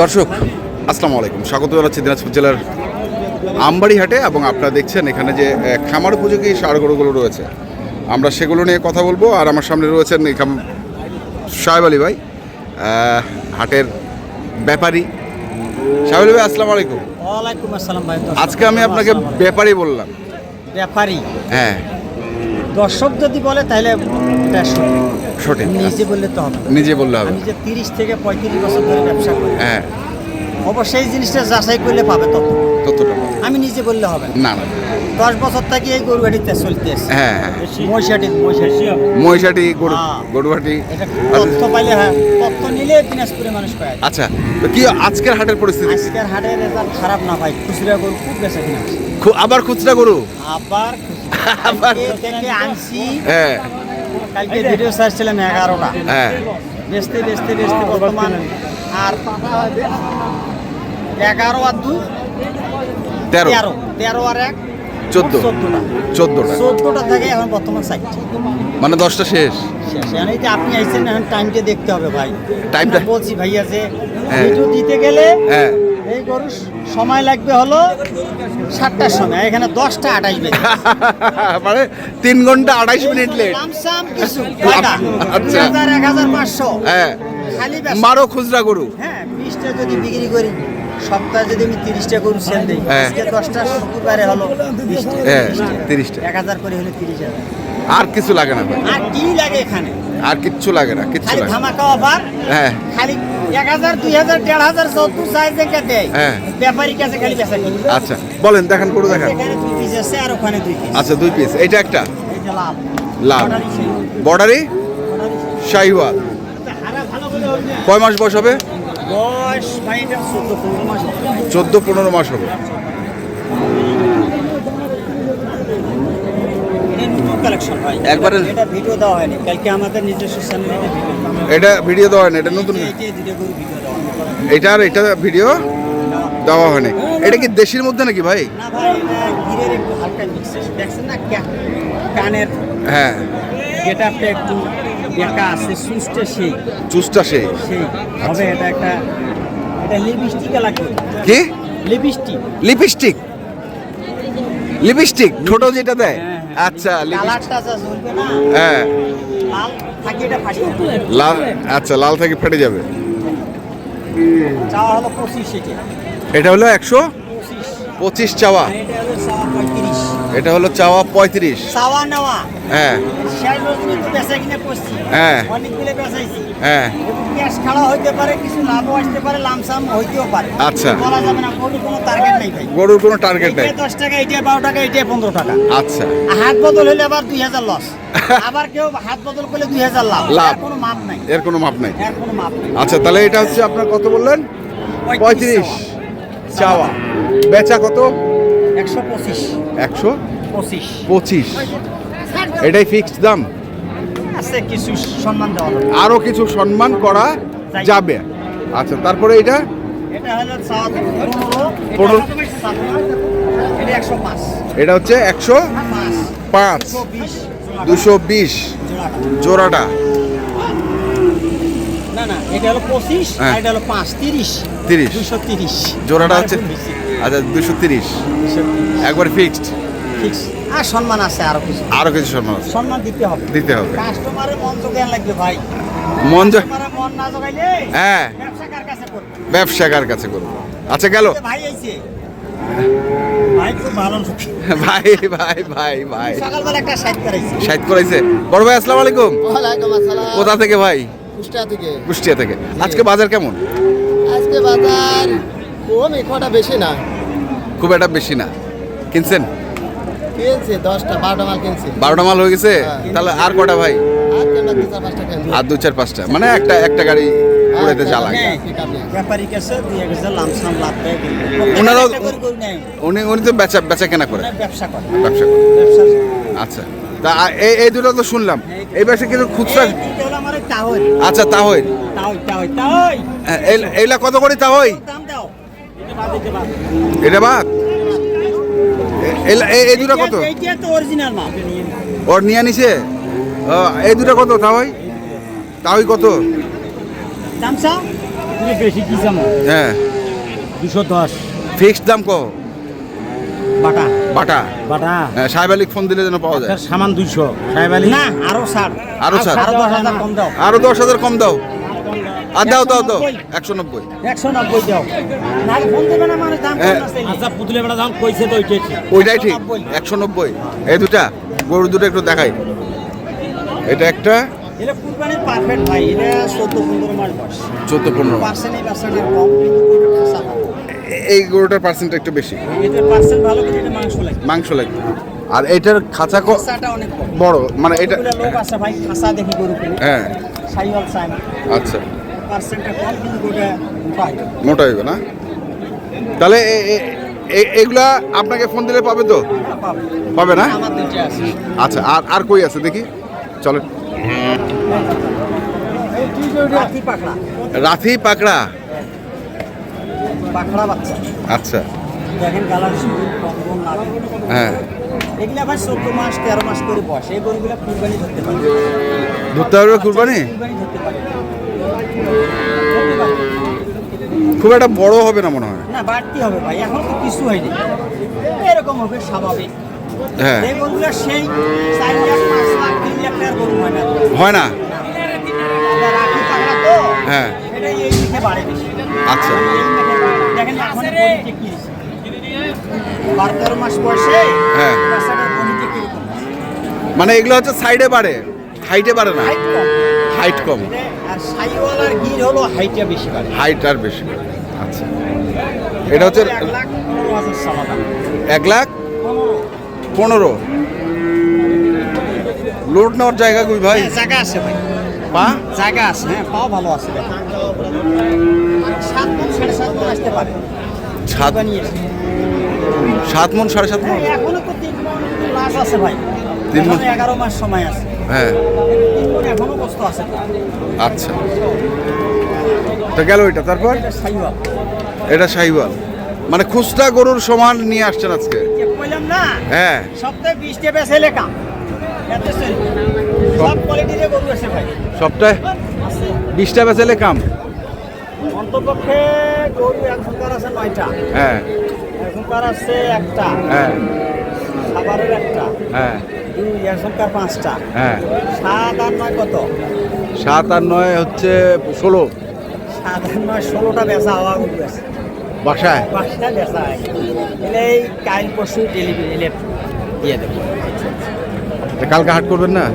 দর্শক আসসালামু আলাইকুম। স্বাগত জানাচ্ছি দিনাজপুর জেলার আমবাড়ি হাটে এবং আপনারা দেখছেন এখানে যে খামার উপযোগী সার গরুগুলো রয়েছে। আমরা সেগুলো নিয়ে কথা বলব আর আমার সামনে রয়েছেন এখান সাহেব আলী ভাই হাটের ব্যাপারী। সাহেব আলী ভাই আসসালামু আলাইকুম। ওয়ালাইকুম আসসালাম ভাই আজকে আমি আপনাকে ব্যাপারী বললাম। ব্যাপারী। হ্যাঁ। দর্শক যদি বলে তাহলে নিজে বললে তো হবে নিজে বললে হবে আমি যে তিরিশ থেকে পঁয়ত্রিশ বছর ধরে ব্যবসা করি হ্যাঁ। অবশ্যই এই জিনিসটা যাচাই করলে পাবে তত। ততটা আমি নিজে বললে হবে না। না দশ বছর থেকে এই গরু গাড়িতে চলতে হ্যাঁ হ্যাঁ। মহিষাটি মহিষাটি। গরু হ্যাঁ। গরুহাটি। তথ্য পাইলে হ্যাঁ। তথ্য নিলে দিনাজপুরে মানুষ পায়। আচ্ছা তো কি আজকের হাটের পরিস্থিতি? আজকের হাটের রেজাল্ট খারাপ না ভাই। খুচরা গরু খুব বেচা কিনা আবার খুচরা গরু? আবার আনছি। হ্যাঁ। কালকে ভিডিও ছাড়ছিলাম এগারোটা। হ্যাঁ। বেচতে বেচতে বেচতে বর্তমান আর এগারো আর দুই তেরো। তেরো। তেরো আর এক। চোদ্দ। চোদ্দটা। চোদ্দটা। চোদ্দটা থেকে এখন বর্তমান মানে দশটা শেষ। শেষ। এখন এই যে আপনি আইছেন এখন টাইমটা দেখতে হবে ভাই। টাইমটা? বলছি ভাইয়া যে হ্যাঁ। ভিডিও দিতে গেলে হ্যাঁ। এই গরু সময় লাগবে হলো সাতটার সময়। এখানে দশটা আঠাইশ মিনিট। মানে তিন ঘণ্টা আড়াইশ মিনিট লেট কিছু? আচ্ছা। হাজার এক হাজার পাঁচশো। হ্যাঁ। খালি মারো খুচরা গরু। হ্যাঁ বিশটা যদি বিক্রি করি সপ্তাহে যদি আমি তিরিশটা গরু সেল দিই হ্যাঁ। আজকে দশটা শুক্রবারে হলো বিশটা। হ্যাঁ তিরিশটা। এক হাজার করে হলে তিরিশ হাজার। আর কিছু লাগে না। আর কি লাগে এখানে? আর কিচ্ছু লাগে না কিচ্ছু লাগে। ধামাকা অফার হ্যাঁ। খালি এক হাজার দুই হাজার দেড় হাজার চৌদ্দ সাইজ দেখে দেয় হ্যাঁ। ব্যাপারীর কাছে খালি বেচা আচ্ছা বলেন দেখান গরু দেখান। এখানে দুই পিস আছে আর ওখানে দুই পিস আচ্ছা দুই পিস এটা একটা? যে লাভ লাভ বর্ডারি। শাহিওয়াল। করে হচ্ছে। কয় মাস বয়স হবে? বয়স ভাই এটা চোদ্দ পনেরো মাস হবে। চোদ্দ পনেরো মাস হবে এটা নতুন কালেকশন ভাই একবারে- এটা ভিডিও দেওয়া হয়নি। কালকে আমাদের নিজস্ব চ্যানেলে এটা ভিডিও দেওয়া এটা নতুন এটা আর এটা ভিডিও দেওয়া হয়নি। এটা কি দেশের মধ্যে নাকি ভাই? না ভাই এটা গিরের একটু হালকা মিক্স দেখছেন না? কানের হ্যাঁ। একটু বেঁকা আছে সুসটা সেই। চুসটা সেই। সেই। হবে এটা একটা এটা লিপস্টিক লাগবে কি? লিপস্টিক লিপস্টিক লিপস্টিক ছোট যেটা দেয়। আচ্ছা লিপস্টিক কালারটা যা জ্বলবে না। হ্যাঁ। লাল আচ্ছা লাল থেকে ফেটে যাবে। এটা। হলো একশো পঁচিশ। চাওয়া। আর এটা হলো চাওয়া পঁয়ত্রিশ। এটা চাওয়া নেওয়া। হ্যাঁ। হ্যাঁ। হ্যাঁ। ক্যাশ খাড়া হইতে পারে কিছু লাভও আসতে পারে লামসাম হইতেও পারে। আচ্ছা। বলা যাবে না গরুর কোনো টার্গেট নেই গরুর কোনো টার্গেট নেই। দশ টাকা বারো টাকা এইটা পনেরো টাকা। আচ্ছা। হাত বদল হলে আবার দুই হাজার লস আবার কেউ হাত বদল করলে দুই হাজার লাভ। লাভ। কোনো মাপ নাই। এর কোনো মাপ নাই। এর কোনো মাপ নেই। আচ্ছা তাহলে এটা হচ্ছে আপনার কত বললেন? পঁয়ত্রিশ চাওয়া। বেচা কত? একশো পঁচিশ। একশো পঁচিশ। পঁচিশ। এটাই ফিক্সড দাম? আছে কিছু সম্মান দেওয়া আরও কিছু সম্মান করা যাবে। আচ্ছা তারপরে এটা? এটা হচ্ছে একশো পাঁচ। দুশো বিশ। জোড়াটা। না না এটা হলো পঁচিশ হ্যাঁ। আর এটা হলো পাঁচ। তিরিশ। তিরিশ। দুশো তিরিশ। জোড়াটা হচ্ছে আচ্ছা দুশো তিরিশ। একবার ফিক্সড ফিক্স আর সম্মান আছে আরও কিছু। আরও কিছু সম্মান আছে। সম্মান দিতে হবে। দিতে হবে। কাস্টমারের মন জোগান লাগবে ভাই। মন যা মন না জোগাইলে হ্যাঁ। ব্যবসা কার কাছে করবে? ব্যবসাকার কাছে করব? আচ্ছা গেল। ভাই আইছে। ভাই খুব ভালো লোক। ভাই ভাই ভাই ভাই। সকালবেলা একটা সাইড করাইছে। সাইড করাইছে। বড় ভাই আসসালামু আলাইকুম। ওয়ালাইকুম আসসালাম। কোথা থেকে ভাই? কুষ্টিয়া থেকে। কুষ্টিয়া থেকে। আজকে বাজার কেমন? আজকে বাজার কম একটা বেশি না। খুব একটা বেশি না। কিনছেন? কিনছে দশটা বারোটা মাল কিনছে। বারোটা মাল হয়ে গেছে? হ্যাঁ। তাহলে আর কটা ভাই? আর দু চার পাঁচটা মানে একটা একটা গাড়ি উড়াইতে যা লাগে। হ্যাঁ। ওনারাও-। উনি উনি তো বেচা বেচা কেনা করে। ব্যবসা করে। ব্যবসা করে। আচ্ছা। তা এই এই দুটো তো শুনলাম। এই পাশে কিছু খুচরা তাহই আচ্ছা তাহই তাহই তাহই এইলা কত করে তা হই দাম দাও এটা বাদ এই দুটো কত? এইটা তো অরিজিনাল মাল ওর নিয়ে নিছে? ও, এই দুটো কত? কত বেশি কি হ্যাঁ। দুশো দশ ফিক্সড দাম কো বাটা। বাটা? বাটা। হ্যাঁ, সাহেব ফোন দিলে যেন পাওয়া যায়। সামান দুইশো। সাহেব আলী না আরও ষাট। আরও ষাট। আরও দশ হাজার কম দাও। আরও দশ হাজার কম দাও। আর দাও দাও দাও। একশো নব্বই। একশো নব্বই। দাও। না ফোন দেবে দাম। আচ্ছা পুতুলে বেড়া দাম কইছে তো ওইটাই ঠিক। একশো নব্বই। এই দুটা গরু দুটো একটু দেখাই। এটা একটা এটা কুরবানির পারফেক্ট ভাই এটা চোদ্দ পনেরো এই পার্সেন্টের কম কিন্তু গরুটা খাসা ভালো। এই গরুটার পার্সেন্ট একটু বেশি। মাংস লাগে মাংস লাগবে। আর এটার খাঁচা ক- অনেক বড়। মানে এটা এগুলো লোক আছে ভাই খাসা দেখি গরু হ্যাঁ। আচ্ছা। পার্সেন্টটা কম কিন্তু মোটা হয় মোটা হইবে না? তাহলে এগুলা আপনাকে ফোন দিলে পাবে তো? পাবে না? আচ্ছা আর আর কই আছে দেখি? চলেন। রাথি পাকড়া। আচ্ছা। হ্যাঁ। এগুলা ভাই চোদ্দ মাস তেরো মাস করে বয়স। এই গরুগুলা কুরবানি ধরতে পারে ধরতে পারবে কুরবানি? ধরতে। খুব একটা বড় হবে না মনে হয়? না বাড়তি হবে ভাই এখন তো কিছু হয়নি। এরকম হবে স্বাভাবিক। হ্যাঁ। এই গরুগুলো সেই চার লাখ পাঁচ লাখ তিন লাখ টাকার গরু হয় না। হয় না? রাখি পাকড়া তো হ্যাঁ। এটা এই দিকে বাড়ে বেশি। আচ্ছা। এই দিকে বাড়ে। দেখেন এখন বডিতে কি বারো তেরো মাস বয়সে হ্যাঁ। মানে এগুলো হচ্ছে সাইডে বাড়ে হাইটে বাড়ে না? হাইট কম। হাইট কম। আর সাইওয়ালার গির হলো হাইটটা বেশি বাড়ে। হাইট আর বেশি বাড়ে। আচ্ছা। এটা হচ্ছে এক লাখ পনেরো লোড নেওয়ার জায়গা কই ভাই? হ্যাঁ, জায়গা আছে ভাই। পা? জায়গা আছে হ্যাঁ পাও ভালো আছে সাত মন সাড়ে সাত মন আসতে পারে। সাত সাত মন সাড়ে সাত মন? হ্যাঁ, এখনও তো তিন মন আছে ভাই। তিন মণ? এগারো মাস সময় আছে। হ্যাঁ। আচ্ছা। তো গেল ওইটা তারপর? এটা শাহিওয়াল মানে খুচরা গরুর সমান নিয়ে আসছেন আজকে? না হ্যাঁ। সপ্তাহে বিশটা সপ্তাহে কাম? অন্তপক্ষে গরু এখনকার আছে নয়টা হ্যাঁ। এখনকার আছে একটা হ্যাঁ। খাবারের একটা। হ্যাঁ। পাঁচটা। হ্যাঁ। সাত আর নয় কত? সাত আর নয় হচ্ছে ষোলো। সাত আর নয় ষোলোটা বেচা হওয়া বাসায়? বেচা এলে এই কাল পরশু ডেলিভারি দিয়ে দেবো। কালকে হাট করবেন না?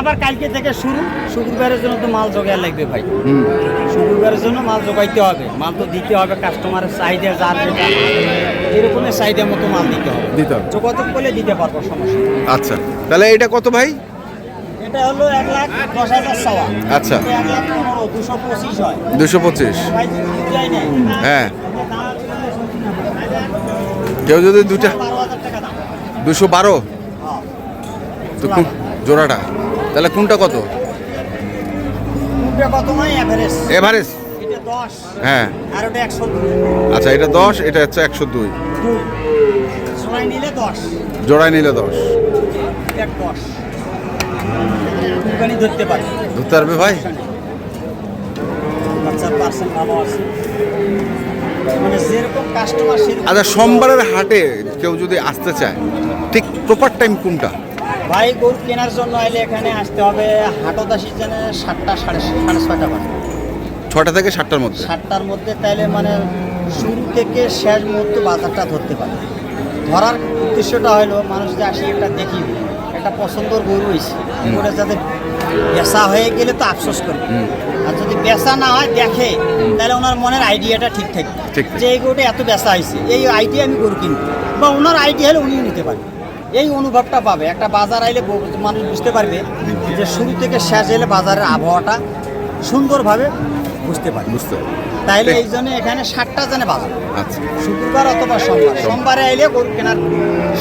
আবার কালকে থেকে শুরু। শুক্রবারের জন্য তো মাল জোগাড় লাগবে ভাই। শুক্রবারের জন্য মাল জোগাইতে হবে। মাল তো দিতে হবে কাস্টমারের চাহিদা যার যেটা এরকমের চাহিদা মতো মাল দিতে হবে। দিতে হবে। যোগাযোগ করলে দিতে পারব সমস্যা আচ্ছা। তাহলে এটা কত ভাই? এটা হলো এক লাখ দশ হাজার সওয়া আচ্ছা। এক লাখ পনেরো দুশো পঁচিশ হয়। দুশো পঁচিশ। হ্যাঁ। কেউ যদি দুটা দুশো বারো? হ্যাঁ। তো জোড়াটা। তাহলে কোনটা কত? এভারেজ হ্যাঁ। আচ্ছা এটা দশ এটা হচ্ছে একশো দুই। জোড়ায় নিলে দশ। ধরতে পারবে ভাই? আছে। মানে আচ্ছা সোমবারের হাটে কেউ যদি আসতে চায় ঠিক প্রপার টাইম কোনটা? ভাই গরু কেনার জন্য এলে এখানে আসতে হবে হাটতা সিজনে সাতটা সাড়ে সাড়ে ছটা বাজে। ছটা থেকে সাতটার মধ্যে? সাতটার মধ্যে তাইলে মানে শুরু থেকে শেষ মুহূর্ত বাজারটা ধরতে পারে ধরার উদ্দেশ্যটা হলো মানুষ যে আসি একটা দেখি একটা পছন্দর গরু হয়েছে করে যাতে বেচা হয়ে গেলে তো আফসোস করবে। আর যদি বেচা না হয় দেখে তাহলে ওনার মনের আইডিয়াটা ঠিক থাকবে। ঠিক। যে এই গরুটা এত বেচা হয়েছে এই আইডিয়া আমি গরু কিনবো। বা ওনার আইডিয়া হলে উনিও নিতে পারবে। এই অনুভবটা পাবে। একটা বাজার আইলে মানুষ বুঝতে পারবে যে শুরু থেকে শেষ এলে বাজারের আবহাওয়াটা সুন্দরভাবে বুঝতে পারবে। বুঝতে। তাইলে এই জন্য এখানে ষাটটা জনে বাজার। আচ্ছা। শুক্রবার অথবা সোমবার। সোমবারে। আইলে গরু কেনার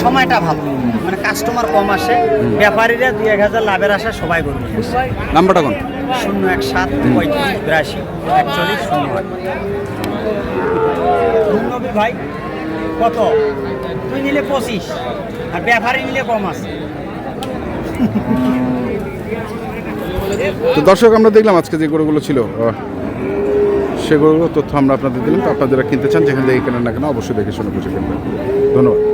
সময়টা ভালো। মানে কাস্টমার কম আসে। ব্যাপারীরা দুই এক হাজার লাভের আসে সবাই গরু। নাম্বারটা কোন? শূন্য এক সাত পঁয়ত্রিশ বিরাশি একচল্লিশ শূন্য আট। ভাই কত? তুই নিলে পঁচিশ। আর ব্যাপারই মিলে কম আছে। তো দর্শক, আমরা দেখলাম আজকে যে গরুগুলো ছিল সেগুলো তথ্য আমরা আপনাদের দিলাম। তো আপনারা যারা কিনতে চান, যেখান থেকে কেনেন না কেন, অবশ্যই দেখে শুনে বুঝে কিনবেন। ধন্যবাদ।